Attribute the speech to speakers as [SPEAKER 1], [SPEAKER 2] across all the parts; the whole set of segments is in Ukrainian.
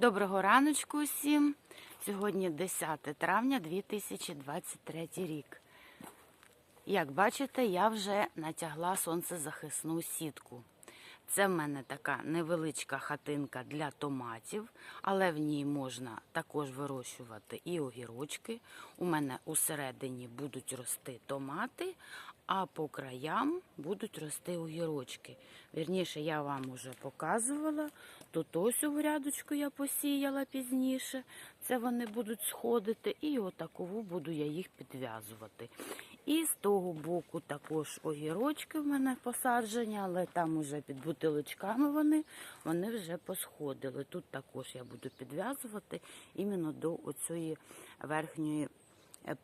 [SPEAKER 1] Доброго раночку усім. Сьогодні 10 травня 2023 рік. Як бачите, я вже натягла сонцезахисну сітку. Це в мене така невеличка хатинка для томатів, але в ній можна також вирощувати і огірочки. У мене усередині будуть рости томати, а по краям будуть рости огірочки. Вірніше, я вам уже показувала. Тут ось у рядочку я посіяла пізніше. Це вони будуть сходити, і отакову буду я їх підв'язувати. І з того боку також огірочки в мене посаджені, але там уже під бутилочками вони, вони вже посходили. Тут також я буду підв'язувати іменно до оцієї верхньої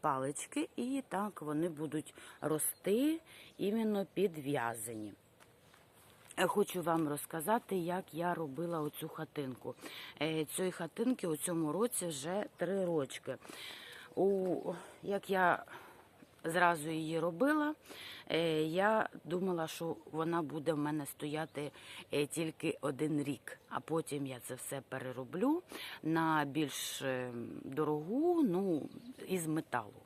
[SPEAKER 1] палички, і так вони будуть рости іменно підв'язані. Е, Хочу вам розказати, як я робила оцю хатинку. Е, Цієї хатинки у цьому році вже три рочки. У, як я зразу її робила, е, я думала, що вона буде в мене стояти е, тільки один рік, а потім я це все перероблю на більш е, дорогу, ну, із металу.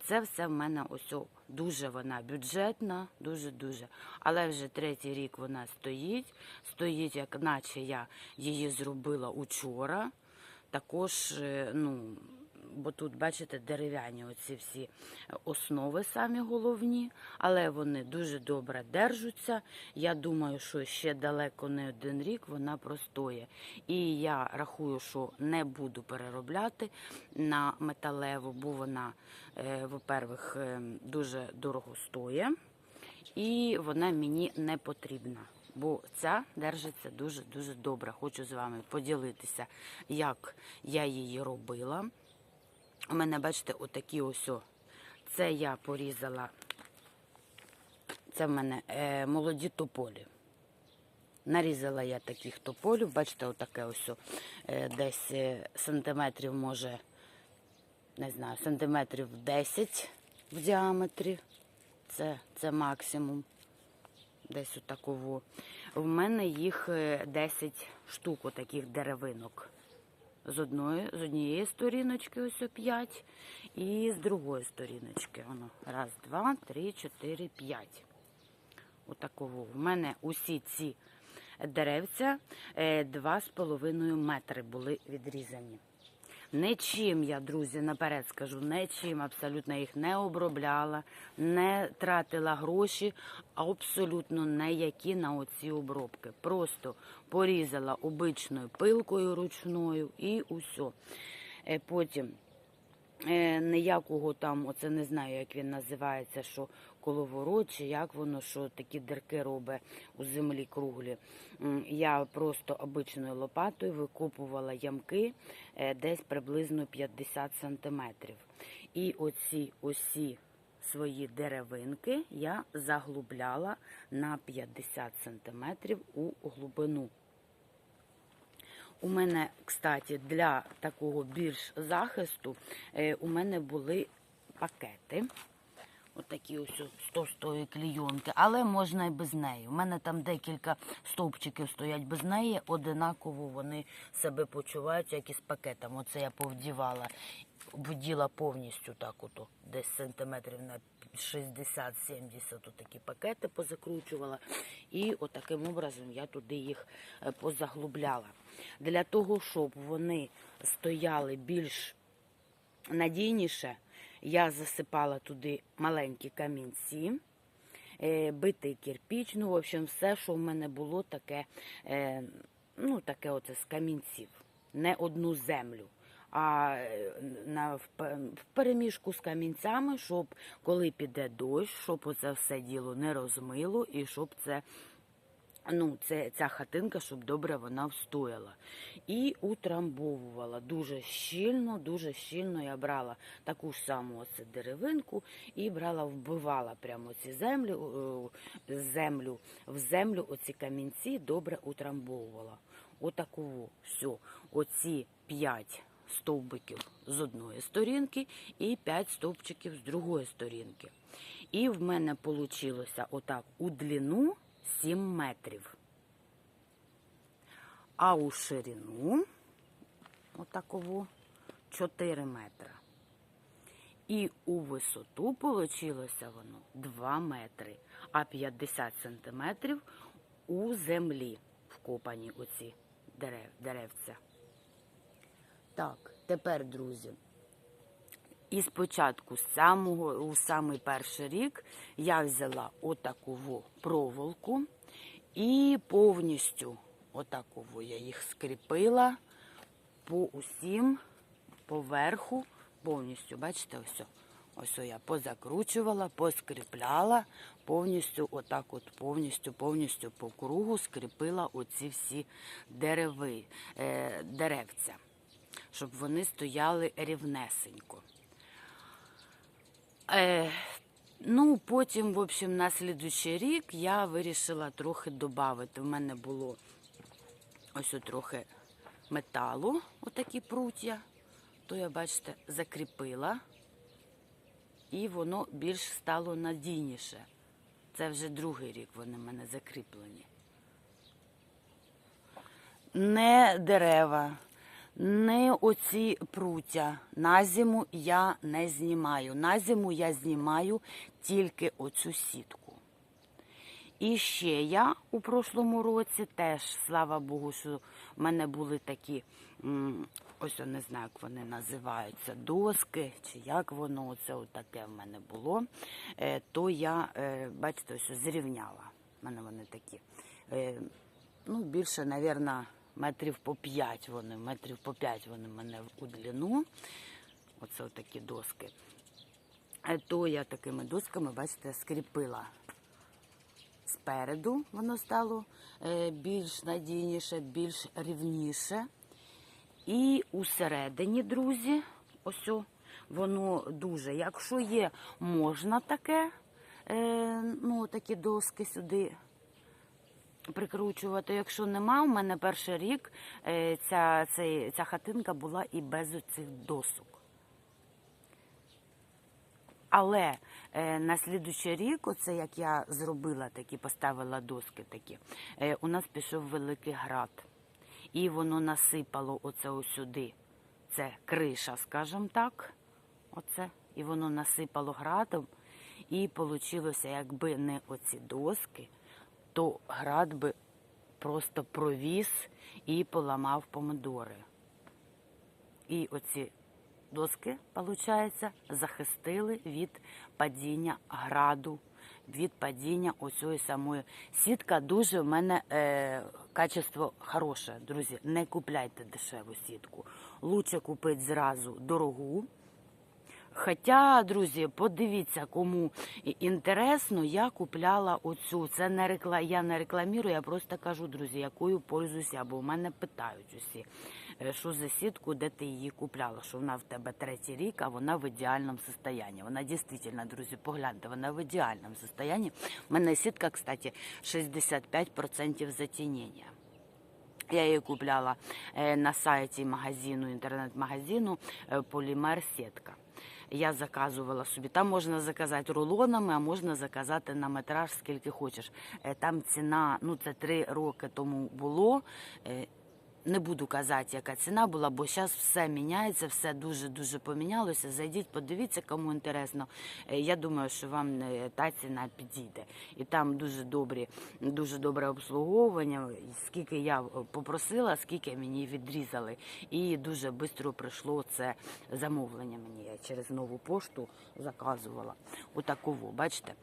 [SPEAKER 1] Це все в мене ось дуже вона бюджетна, дуже-дуже. Але вже третій рік вона стоїть. Стоїть, як наче я її зробила учора. Також, ну, бо тут, бачите, дерев'яні оці всі основи самі головні, але вони дуже добре держаться. Я думаю, що ще далеко не один рік вона простоє. І я рахую, що не буду переробляти на металеву, бо вона, е, во-первых, е, дуже дорого стоїть, і вона мені не потрібна. Бо ця держиться дуже-дуже добре. Хочу з вами поділитися, як я її робила. У мене, бачите, отакі ось. Це я порізала. Це в мене е, молоді тополі. Нарізала я таких тополів. Бачите, отаке ось е, десь е, сантиметрів, може, не знаю, сантиметрів 10 в діаметрі. Це, це максимум. Десь отаково. В мене їх е, 10 штук таких деревинок. З одної, з однієї сторіночки ось о 5 і з другої сторіночки. Воно. Раз, два, три, чотири, п'ять. Отаково. У мене усі ці деревця е, 2,5 метри були відрізані. Нічим я, друзі, наперед скажу, нічим абсолютно їх не обробляла, не тратила гроші, абсолютно ніякі на оці обробки. Просто порізала обичною пилкою ручною і усе. Потім е, ніякого там, оце не знаю, як він називається, що коловорот, як воно, що такі дирки робить у землі круглі. Я просто обичною лопатою викопувала ямки е, десь приблизно 50 сантиметрів. І оці осі свої деревинки я заглубляла на 50 сантиметрів у глибину. У мене, кстати, для такого більш захисту е, у мене були пакети. Отакі ось з товстої клійонки, але можна і без неї. У мене там декілька стовпчиків стоять без неї, одинаково вони себе почувають, як із пакетом. Оце я повдівала, вділа повністю так, ото, десь сантиметрів на 60-70 такі пакети позакручувала. І отаким образом я туди їх е, позаглубляла. Для того, щоб вони стояли більш надійніше, я засипала туди маленькі камінці, е, битий кирпіч, ну, в общем, все, що в мене було таке, е, ну, таке оце з камінців, не одну землю. А е, на, в, переміжку з камінцями, щоб коли піде дощ, щоб оце все діло не розмило і щоб це ну, це, ця хатинка, щоб добре вона встояла. І утрамбовувала дуже щільно, дуже щільно я брала таку ж саму оце деревинку і брала, вбивала прямо ці землю, е, землю, в землю оці камінці добре утрамбовувала. Отаково все. Оці п'ять стовбиків з одної сторінки і п'ять стовпчиків з другої сторінки. І в мене вийшло отак у длину 7 метрів. А у ширину отаково 4 метри. І у висоту вийшло воно 2 метри, а 50 сантиметрів у землі вкопані оці дерев, деревця. Так, тепер, друзі, і спочатку, самого, у самий перший рік, я взяла отаку во проволоку і повністю отаку я їх скріпила по усім поверху, повністю, бачите, ось. Ось я позакручувала, поскріпляла, повністю, отак от, повністю, повністю по кругу скріпила оці всі дереви, е, деревця, щоб вони стояли рівнесенько. Е, ну, потім, в общем, на слідуючий рік я вирішила трохи додати. У мене було ось трохи металу, отакі пруття. То я, бачите, закріпила, і воно більш стало надійніше. Це вже другий рік вони в мене закріплені. Не дерева, не оці пруття. На зиму я не знімаю. На зиму я знімаю тільки оцю сітку. І ще я у прошлому році теж, слава Богу, що в мене були такі, ось я не знаю, як вони називаються, доски, чи як воно, оце таке в мене було. Е, то я, е, бачите, ось зрівняла. У мене вони такі. Е, ну, більше, мабуть, метрів по 5 вони, метрів по 5 вони мене у длину. Оце такі доски. Е, То я такими досками, бачите, скріпила спереду воно стало е, більш надійніше, більш рівніше. І усередині, друзі, ось воно дуже, якщо є, можна таке, е, ну, такі доски сюди прикручувати. Якщо нема, у мене перший рік е, ця, ця хатинка була і без цих досок. Але е, на слідуючий рік, оце як я зробила такі, поставила доски такі, е, у нас пішов великий град. І воно насипало оце ось сюди. Це криша, скажімо так. Оце. І воно насипало градом. І вийшло, якби не оці доски, то град би просто провіз і поламав помидори. І оці доски, виходить, захистили від падіння граду, від падіння оцієї самої. Сітка дуже в мене е, качество хороше, друзі. Не купляйте дешеву сітку. Лучше купити зразу дорогу. Хоча, друзі, подивіться, кому інтересно, я купляла оцю. Це не рекла... я не рекламірую, я просто кажу, друзі, якою пользуюся, бо в мене питають усі, е, що за сітку, де ти її купляла, що вона в тебе третій рік, а вона в ідеальному стані. Вона дійсно, друзі, погляньте, вона в ідеальному стані. У мене сітка, кстати, 65% затінення. Я її купляла е, на сайті магазину, інтернет-магазину е, Полімер Сітка. Я заказувала собі. Там можна заказати рулонами, а можна заказати на метраж скільки хочеш. Е, Там ціна, ну це три роки тому було. Не буду казати, яка ціна була, бо зараз все міняється, все дуже дуже помінялося. Зайдіть, подивіться, кому інтересно. Е, Я думаю, що вам е, та ціна підійде. І там дуже добрі, дуже добре обслуговування. Скільки я е, попросила, скільки мені відрізали. І дуже швидко прийшло це замовлення мені. Я через нову пошту заказувала. Отаково, бачите?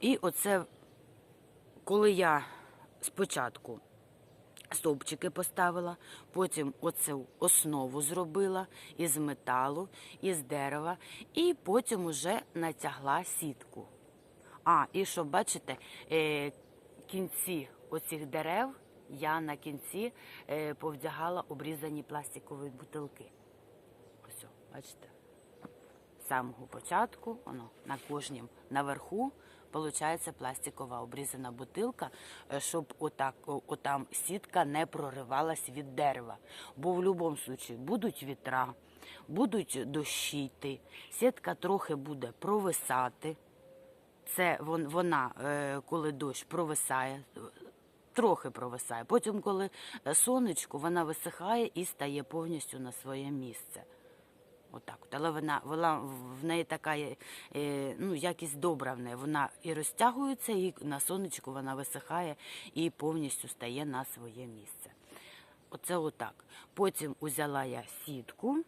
[SPEAKER 1] І оце, коли я спочатку стовпчики поставила, потім оцю основу зробила із металу, із дерева, і потім уже натягла сітку. А, і що бачите, е, кінці оцих дерев я на кінці е, повдягала обрізані пластикові бутилки. Ось, бачите? З самого початку, воно на кожнім наверху, виходить пластикова обрізана бутилка, е, щоб отак, отам сітка не проривалась від дерева. Бо в будь-якому випадку будуть вітра, будуть дощі сітка трохи буде провисати. Це вона, е, коли дощ провисає, трохи провисає. Потім, коли е, сонечко, вона висихає і стає повністю на своє місце. Отак. от. Але вона, вона в неї така е, ну, якість добра в неї. Вона і розтягується, і на сонечку вона висихає і повністю стає на своє місце. Оце отак. Потім узяла я сітку,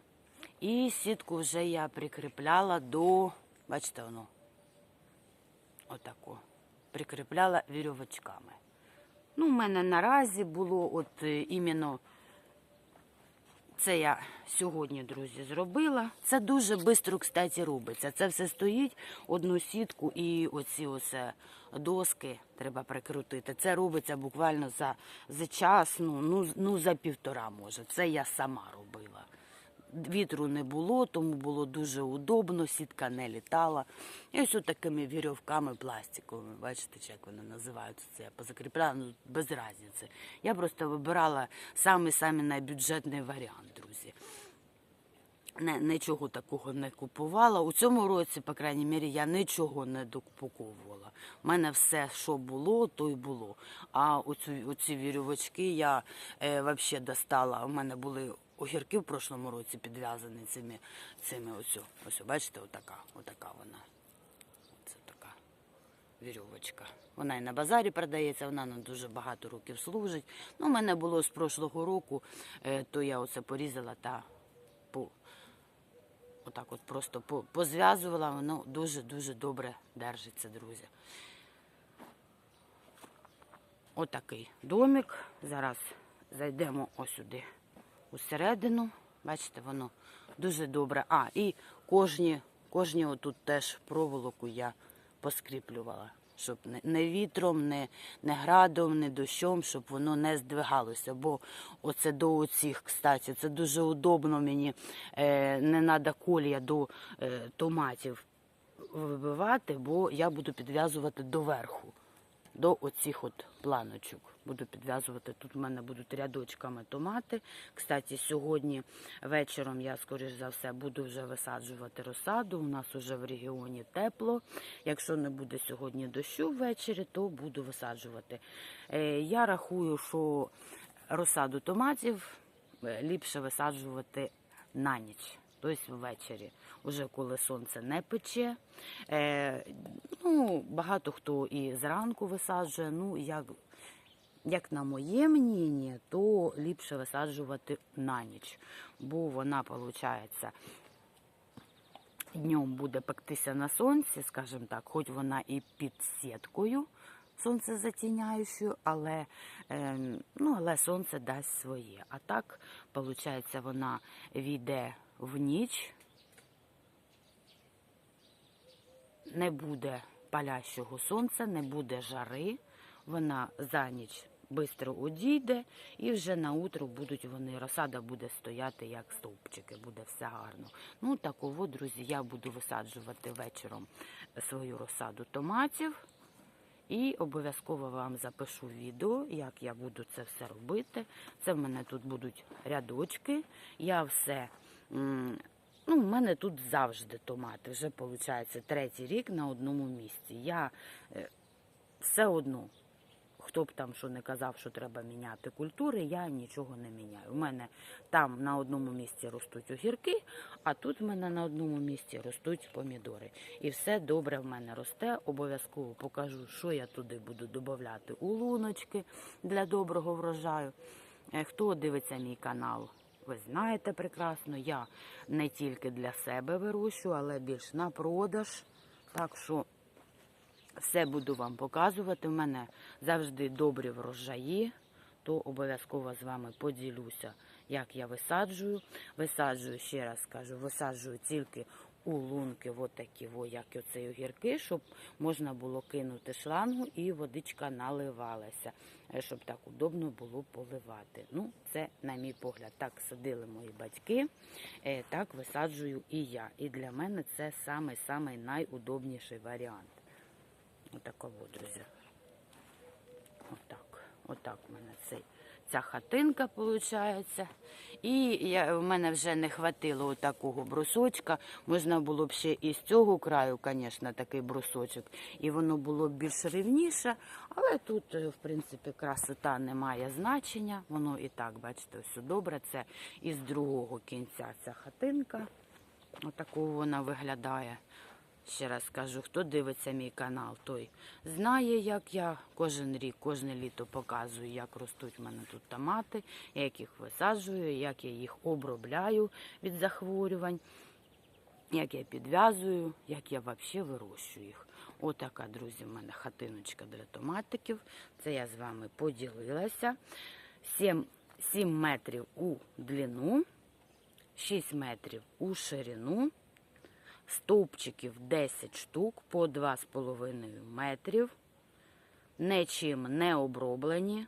[SPEAKER 1] і сітку вже я прикріпляла до, бачите, воно, отако, прикріпляла вірьовочками. Ну, у мене наразі було от е, іменно це я сьогодні, друзі, зробила. Це дуже швидко, кстати, робиться. Це все стоїть, одну сітку і оці оце доски треба прикрутити. Це робиться буквально за, за час, ну, ну, ну за півтора може. Це я сама робила. Вітру не було, тому було дуже удобно, сітка не літала. І ось такими вірьовками пластиковими, бачите, як вони називаються, це я позакріпляла, ну без різниці. Я просто вибирала самий-самий найбюджетний варіант, друзі. Не, нічого такого не купувала. У цьому році, по крайній мірі, я нічого не докуповувала. У мене все, що було, то й було. А оцю, оці вірьовочки я е, взагалі достала. У мене були огірки в прошлому році підв'язані цими, цими ось, ось, бачите, отака, отака вона. Це така вірьовочка. Вона і на базарі продається, вона нам дуже багато років служить. Ну, у мене було з прошлого року, е, то я оце порізала та по, отак от просто по- позв'язувала, воно дуже-дуже добре держиться, друзі. Отакий домик. Зараз зайдемо ось сюди усередину. Бачите, воно дуже добре. А, і кожні, кожні отут теж проволоку я поскріплювала, щоб не, вітром, не, не градом, не дощом, щоб воно не здвигалося. Бо оце до оцих, кстати, це дуже удобно мені. Е, не треба колія до е, томатів вибивати, бо я буду підв'язувати доверху до оцих от планочок. Буду підв'язувати. Тут в мене будуть рядочками томати. Кстати, сьогодні вечором я, скоріш за все, буду вже висаджувати розсаду. У нас вже в регіоні тепло. Якщо не буде сьогодні дощу ввечері, то буду висаджувати. Е, Я рахую, що розсаду томатів е, ліпше висаджувати на ніч. Тобто ввечері, уже коли сонце не пече. Е, ну, багато хто і зранку висаджує. Ну, як, як на моє мнення, то ліпше висаджувати на ніч, бо вона, виходить, днем буде пектися на сонці, скажімо так, хоч вона і під сіткою сонцезатіняючою, але, е, ну, але сонце дасть своє. А так, виходить, вона війде в ніч, не буде палящого сонця, не буде жари, вона за ніч швидко одійде, і вже на утро будуть вони, розсада буде стояти як стовпчики, буде все гарно. Ну, такого, друзі, я буду висаджувати вечором свою розсаду томатів. І обов'язково вам запишу відео, як я буду це все робити. Це в мене тут будуть рядочки. Я все. Ну, в мене тут завжди томати. Вже виходить третій рік на одному місці. Я е, все одно, хто б там що не казав, що треба міняти культури, я нічого не міняю. У мене там на одному місці ростуть огірки, а тут в мене на одному місці ростуть помідори. І все добре в мене росте. Обов'язково покажу, що я туди буду додавати у луночки для доброго врожаю. Е, Хто дивиться мій канал, ви знаєте прекрасно, я не тільки для себе вирощую, але більш на продаж. Так що все буду вам показувати. У мене завжди добрі врожаї, то обов'язково з вами поділюся, як я висаджую. Висаджую, ще раз кажу, висаджую тільки у лунки, от такі, во, як оцей огірки, щоб можна було кинути шлангу і водичка наливалася, е, щоб так удобно було поливати. Ну, це, на мій погляд, так садили мої батьки, е, так висаджую і я. І для мене це самий-самий найудобніший варіант. Отаково, друзі. Отак. Отак у мене цей, ця хатинка виходить. І я, в мене вже не хватило такого брусочка. Можна було б ще і з цього краю, звісно, такий брусочок. І воно було б більш рівніше. Але тут, е, в принципі, красота не має значення. Воно і так, бачите, все добре. Це із другого кінця ця хатинка. Отакого вона виглядає. Ще раз кажу, хто дивиться мій канал, той знає, як я кожен рік, кожне літо показую, як ростуть в мене тут томати, як їх висаджую, як я їх обробляю від захворювань, як я підв'язую, як я взагалі вирощую їх. Отака, друзі, в мене хатиночка для томатиків. Це я з вами поділилася. 7, 7 метрів у длину, 6 метрів у ширину стовпчиків 10 штук по 2,5 метрів. Нічим не оброблені.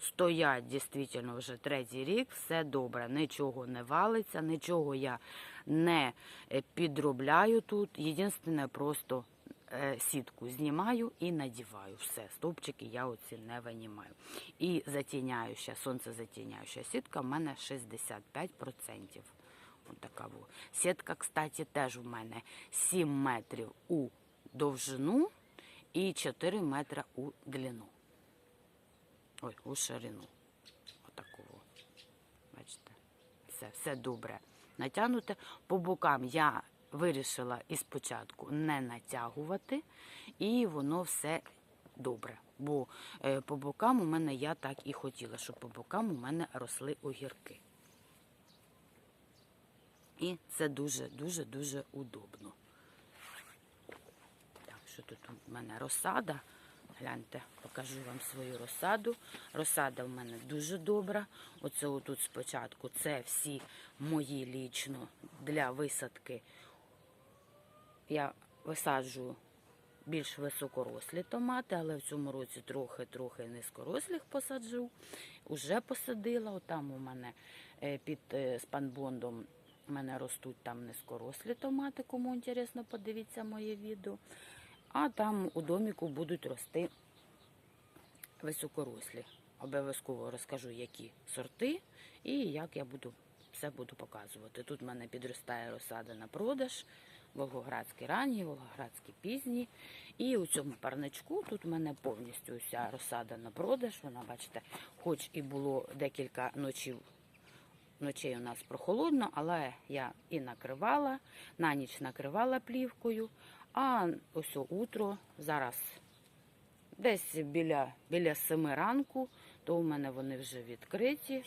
[SPEAKER 1] Стоять дійсно вже третій рік, все добре, нічого не валиться, нічого я не е, підробляю тут. Єдине, просто е, сітку знімаю і надіваю. Все, стовпчики я оці не винімаю. І затіняюча, сонцезатіняюча сітка в мене 65%. Отака во. Сітка, кстати, теж у мене 7 метрів у довжину і 4 метри у длину. Ой, у ширину. Отакого. Бачите? Все, все добре. Натягнуте. По бокам я вирішила із початку не натягувати, і воно все добре. Бо е, по бокам у мене я так і хотіла, щоб по бокам у мене росли огірки. І це дуже-дуже дуже удобно. Так, що тут у мене розсада? Гляньте, покажу вам свою розсаду. Розсада в мене дуже добра. Оце отут спочатку це всі мої лічно для висадки. Я висаджую більш високорослі томати, але в цьому році трохи-трохи низькорослих посаджу. Уже посадила. Отам у мене е, під е, спанбондом у мене ростуть там низькорослі томати, кому інтересно, подивіться моє відео. А там у доміку будуть рости високорослі. Обов'язково розкажу, які сорти і як я буду все буду показувати. Тут в мене підростає розсада на продаж, волгоградський ранній, волгоградський пізній. І у цьому парничку тут в мене повністю вся розсада на продаж. Вона, бачите, хоч і було декілька ночів Ночей у нас прохолодно, але я і накривала, на ніч накривала плівкою, а ось утро зараз десь біля біля 7 ранку, то у мене вони вже відкриті.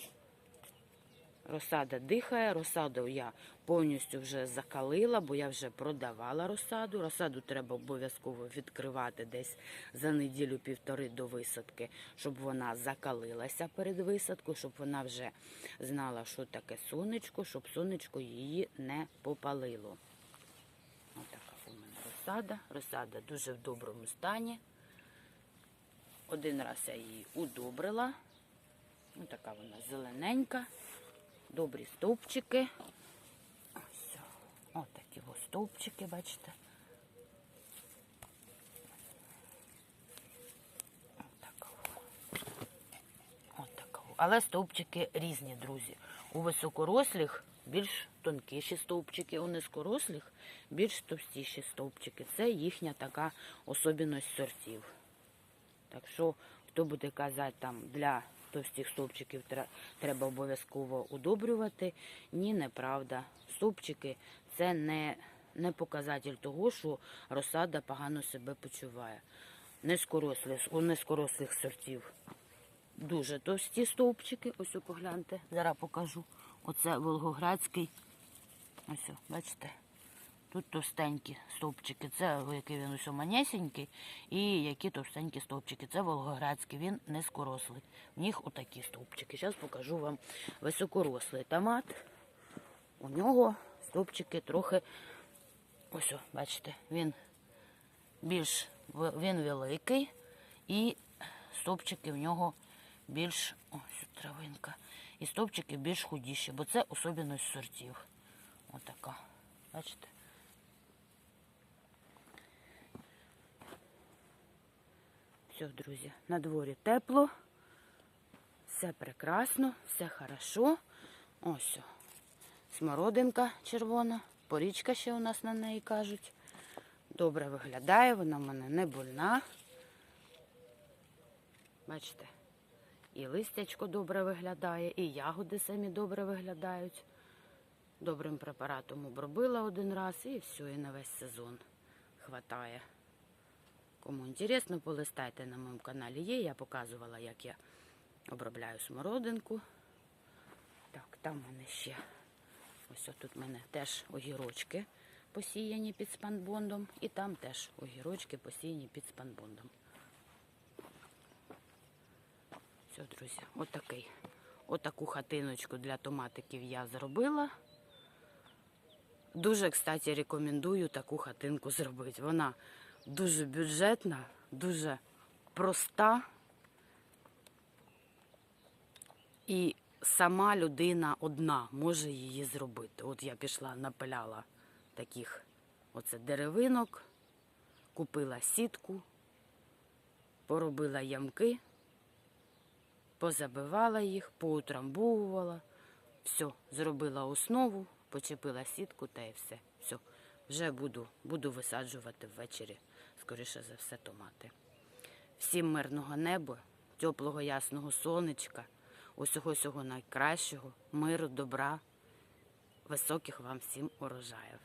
[SPEAKER 1] Розсада дихає, розсаду я повністю вже закалила, бо я вже продавала розсаду. Розсаду треба обов'язково відкривати десь за неділю-півтори до висадки, щоб вона закалилася перед висадкою, щоб вона вже знала, що таке сонечко, щоб сонечко її не попалило. Ось така у мене розсада. Розсада дуже в доброму стані. Один раз я її удобрила. Ось така вона зелененька добрі стовпчики. Ось, ось такі ось стовпчики, бачите. Але стовпчики різні, друзі. У високорослих більш тонкіші стовпчики, у низькорослих більш товстіші стовпчики. Це їхня така особливість сортів. Так що, хто буде казати там для товстих стовпчиків треба обов'язково удобрювати. Ні, неправда. Стовпчики це не не показатель того, що розсада погано себе почуває. Низькорослих сортів дуже товсті стовпчики. Ось погляньте, зараз покажу. Оце Волгоградський. Ось, бачите. Тут товстенькі стовпчики, це який він ось манесенький, і які товстенькі стовпчики. Це Волгоградський, він низькорослий. В них отакі стовпчики. Зараз покажу вам високорослий томат. У нього стовпчики трохи, ось, бачите, він більш він великий і стовпчики в нього більш ось травинка. І стовпчики більш худіші, бо це особливість сортів. Отака. Бачите? Все, друзі, на дворі тепло, все прекрасно, все хорошо. Ось. Смородинка червона, порічка ще у нас на неї кажуть. Добре виглядає, вона в мене не больна. Бачите, і листячко добре виглядає, і ягоди самі добре виглядають. Добрим препаратом обробила один раз і все, і на весь сезон хватає. Кому інтересно, полистайте на моєму каналі є. Я показувала, як я обробляю смородинку. Так, там в мене ще. Ось тут в мене теж огірочки посіяні під спанбондом. І там теж огірочки посіяні під спанбондом. Все, друзі, отакий. Отаку хатиночку для томатиків я зробила. Дуже, кстати, рекомендую таку хатинку зробити. Вона дуже бюджетна, дуже проста. І сама людина одна може її зробити. От я пішла, напиляла таких оце деревинок, купила сітку, поробила ямки, позабивала їх, поутрамбовувала. Все, зробила основу, почепила сітку та і все. Все. Вже буду, буду висаджувати ввечері, скоріше за все, томати. Всім мирного неба, теплого ясного сонечка, усього сього найкращого, миру, добра, високих вам всім урожаїв.